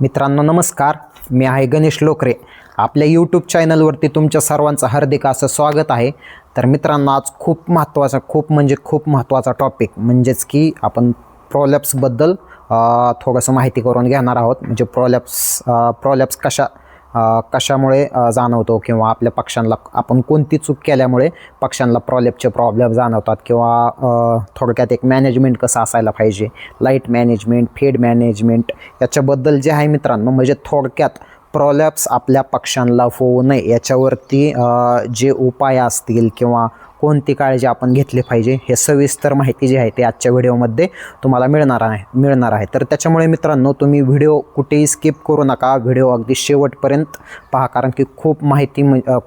मित्रांनो नमस्कार. मी आहे गणेश लोकरे. आपल्या यूट्यूब चॅनलवरती तुमच्या सर्वांचं हार्दिक असं स्वागत आहे. तर मित्रांनो आज खूप महत्त्वाचा खूप म्हणजे खूप महत्त्वाचा टॉपिक म्हणजेच की आपण प्रॉलॅप्सबद्दल थोडंसं माहिती करून घेणार आहोत. म्हणजे प्रॉलॅप्स प्रॉलॅप्स कशा कशामुळे जाणवतो किंवा आपल्या पक्ष्यांना आपण कोणती चूक केल्यामुळे पक्ष्यांना प्रॉलेपचे प्रॉब्लेम जाणवतात किंवा थोडक्यात एक मॅनेजमेंट कसं असायला पाहिजे? लाइट मॅनेजमेंट फीड मॅनेजमेंट याच्याबद्दल जे आहे मित्रांनो म्हणजे थोडक्यात प्रॉलॅप्स आपल्या पक्ष्यांना होऊ नये. याच्यावरती जे उपाय असतील किंवा कोणती काळजी आपण घेतली पाहिजे हे सविस्तर माहिती जी आहे ते आजच्या व्हिडिओमध्ये तुम्हाला मिळणार आहे मिळणार आहे. तर त्याच्यामुळे मित्रांनो तुम्ही व्हिडिओ कुठेही स्किप करू नका. व्हिडिओ अगदी शेवटपर्यंत पहा कारण की खूप माहिती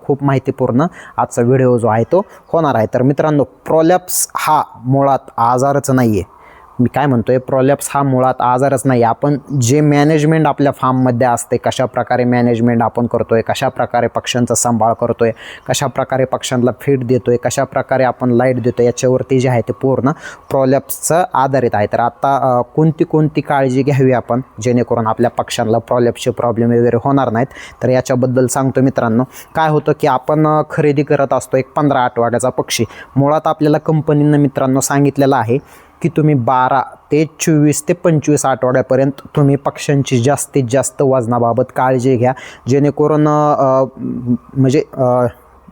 खूप माहितीपूर्ण आजचा व्हिडिओ जो आहे तो होणार आहे. तर मित्रांनो प्रॉलॅप्स हा मुळात आजारच नाही आहे मी काय म्हणतो आहे प्रॉलॅप्स हा मुळात आजारच नाही. आपण जे मॅनेजमेंट आपल्या फार्ममध्ये असते कशा प्रकारे मॅनेजमेंट आपण करतो आहे कशा प्रकारे पक्ष्यांचा सांभाळ करतो आहे कशा प्रकारे पक्ष्यांना फीड देतो आहे कशा प्रकारे आपण लाइट देतो याच्यावरती जे आहे ते पूर्ण प्रॉलॅप्सचं आधारित आहे. तर आता कोणती कोणती काळजी घ्यावी आपण जेणेकरून आपल्या पक्ष्यांना प्रॉलॅप्सचे प्रॉब्लेम वगैरे होणार नाहीत? तर याच्याबद्दल सांगतो मित्रांनो काय होतं की आपण खरेदी करत असतो एक पंधरा आठवड्याचा पक्षी. मुळात आपल्याला कंपनीनं मित्रांनो सांगितलेलं आहे की तुम्ही बारा ते चोवीस ते पंचवीस आठवड्यापर्यंत तुम्ही पक्ष्यांची जास्तीत जास्त वजनाबाबत काळजी घ्या. जेणेकरून म्हणजे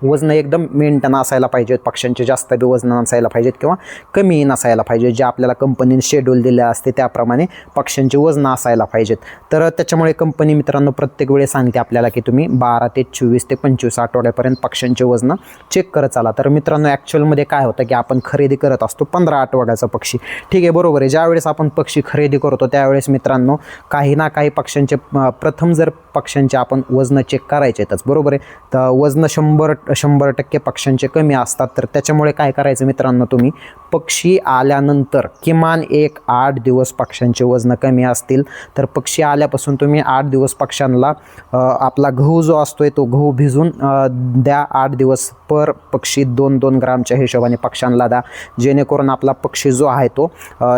वजन एकदम मेंटेन असायला पाहिजेत पक्ष्यांचे जास्त बी वजन नसायला पाहिजेत किंवा कमी नसायला पाहिजे जे आपल्याला कंपनीने शेड्यूल दिले असते त्याप्रमाणे पक्ष्यांची वजनं असायला पाहिजेत. तर त्याच्यामुळे कंपनी मित्रांनो प्रत्येक वेळेस सांगते आपल्याला की तुम्ही बारा ते चोवीस ते पंचवीस आठवड्यापर्यंत पक्ष्यांचे वजनं चेक करत चाला. तर मित्रांनो ॲक्च्युअलमध्ये काय होतं की आपण खरेदी करत असतो पंधरा आठवड्याचा पक्षी. ठीक आहे बरोबर आहे. ज्यावेळेस आपण पक्षी खरेदी करतो त्यावेळेस मित्रांनो काही ना काही पक्ष्यांचे प्रथम जर पक्ष्यांचे आपण वजनं चेक करायचे आहेतच बरोबर आहे. तर वजनं शंभर शंभर टक्के पक्ष्यांचे कमी असतात तर त्याच्यामुळे काय करायचं मित्रांनो तुम्ही? पक्षी आल्यानंतर किमान एक आठ दिवस पक्ष्यांचे वजनं कमी असतील तर पक्षी आल्यापासून तुम्ही आठ दिवस पक्ष्यांना आपला गहू जो असतोय तो गहू भिजून द्या आठ दिवस पर पक्षी दोन दोन ग्रामच्या हिशोबाने पक्ष्यांना द्या. जेणेकरून आपला पक्षी जो आहे तो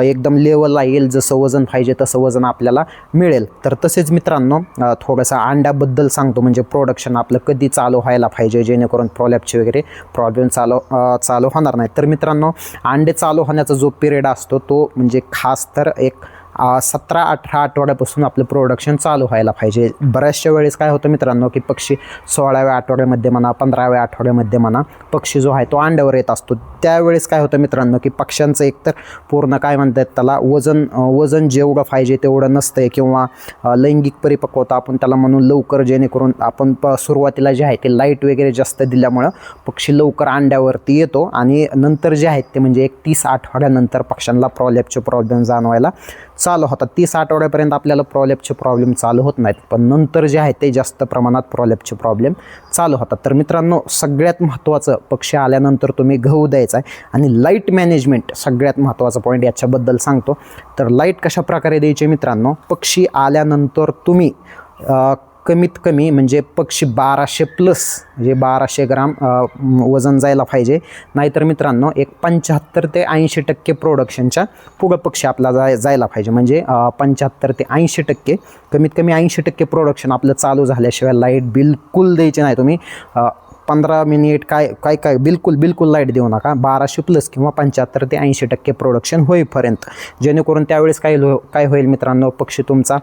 एकदम लेवलला येईल जसं वजन पाहिजे तसं वजन आपल्याला मिळेल. तर तसेच मित्रांनो थोडंसं अंड्याबद्दल सांगतो म्हणजे प्रोडक्शन आपलं कधी चालू व्हायला पाहिजे जेणेकरून प्रॉलॅपचे वगैरे प्रॉब्लेम चालू चालू होणार नाही. तर मित्रांनो अंड चालू होण्याचा जो पिरियड असतो तो म्हणजे खास तर एक सतरा अठरा आठवड्यापासून आपलं प्रोडक्शन चालू व्हायला पाहिजे. बऱ्याचशा वेळेस काय होतं मित्रांनो की पक्षी सोळाव्या आठवड्यामध्ये म्हणा पंधराव्या आठवड्यामध्ये म्हणा पक्षी जो आहे तो अंड्यावर येत असतो. त्यावेळेस काय होतं मित्रांनो की पक्ष्यांचं एकतर पूर्ण काय म्हणतात त्याला वजन वजन जेवढं पाहिजे तेवढं नसतंय किंवा लैंगिक परिपक्वता आपण त्याला म्हणून लवकर जेणेकरून आपण प सुरुवातीला जे आहे ते लाइट वगैरे जास्त दिल्यामुळं पक्षी लवकर अंड्यावरती येतो आणि नंतर जे आहेत ते म्हणजे एक तीस आठवड्यानंतर पक्ष्यांना प्रॉलेपचे प्रॉब्लेम जाणवायला चालू होतात. तीस आठवड्यापर्यंत आपल्याला प्रॉलेपचे प्रॉब्लेम चालू होत नाहीत. पण नंतर जे आहे ते जास्त प्रमाणात प्रॉलेपचे प्रॉब्लेम चालू होतात. तर मित्रांनो सगळ्यात महत्त्वाचं पक्षी आल्यानंतर तुम्ही गहू द्यायचा आहे. आणि लाइट मॅनेजमेंट सगळ्यात महत्त्वाचा पॉईंट याच्याबद्दल सांगतो. तर लाइट कशा प्रकारे द्यायचे मित्रांनो पक्षी आल्यानंतर तुम्ही कमीत कमी म्हणजे पक्षी बाराशे प्लस म्हणजे बाराशे ग्राम वजन जायला पाहिजे. नाहीतर मित्रांनो एक पंच्याहत्तर ते ऐंशी टक्के प्रोडक्शनच्या पुढं पक्षी आपला जाय जायला पाहिजे. म्हणजे पंच्याहत्तर ते ऐंशी टक्के कमीत कमी ऐंशी टक्के प्रोडक्शन आपलं चालू झाल्याशिवाय लाइट बिलकुल द्यायची नाही तुम्ही. पंधरा मिनिट काय काय काय बिलकुल बिलकुल लाइट देऊ नका. बाराशे प्लस किंवा पंच्याहत्तर ते ऐंशी टक्के प्रोडक्शन होईपर्यंत. जेणेकरून त्यावेळेस काय लो काय होईल मित्रांनो पक्षी तुमचा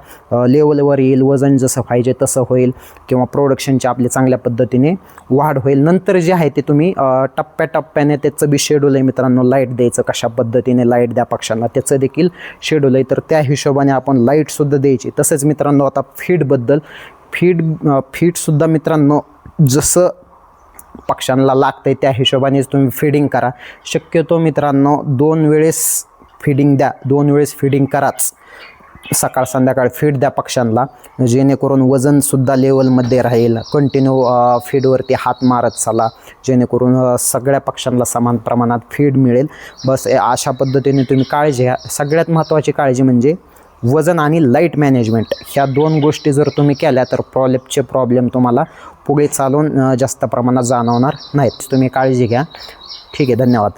लेवलवर येईल वजन जसं पाहिजे तसं होईल किंवा प्रोडक्शनची आपली चांगल्या पद्धतीने वाढ होईल. नंतर जे आहे ते तुम्ही टप्प्याटप्प्याने त्याचं बी शेड्यूल आहे मित्रांनो लाइट द्यायचं कशा पद्धतीने लाइट द्या पक्षांना त्याचं देखील शेड्यूल आहे. तर त्या हिशोबाने आपण लाईटसुद्धा द्यायची. तसेच मित्रांनो आता फीडबद्दल फीड फीडसुद्धा मित्रांनो जसं पक्ष्यांना लागतं आहे त्या हिशोबानेच तुम्ही फिडिंग करा. शक्यतो मित्रांनो दोन वेळेस फिडिंग द्या. दोन वेळेस फिडिंग कराच. सकाळ संध्याकाळ फीड द्या पक्ष्यांना. जेणेकरून वजनसुद्धा लेवलमध्ये राहील. कंटिन्यू फीडवरती हात मारत चाला. जेणेकरून सगळ्या पक्ष्यांना समान प्रमाणात फीड मिळेल. बस ए- अशा पद्धतीने तुम्ही काळजी घ्या. सगळ्यात महत्त्वाची काळजी म्हणजे वजन आणि लाइट मॅनेजमेंट ह्या दोन गोष्टी जर तुम्ही केल्या तर प्रॉलेपचे प्रॉब्लेम तुम्हाला पुढे चालून जास्त प्रमाणात जाणवणार नाहीत. तुम्ही काळजी घ्या. ठीक आहे धन्यवाद.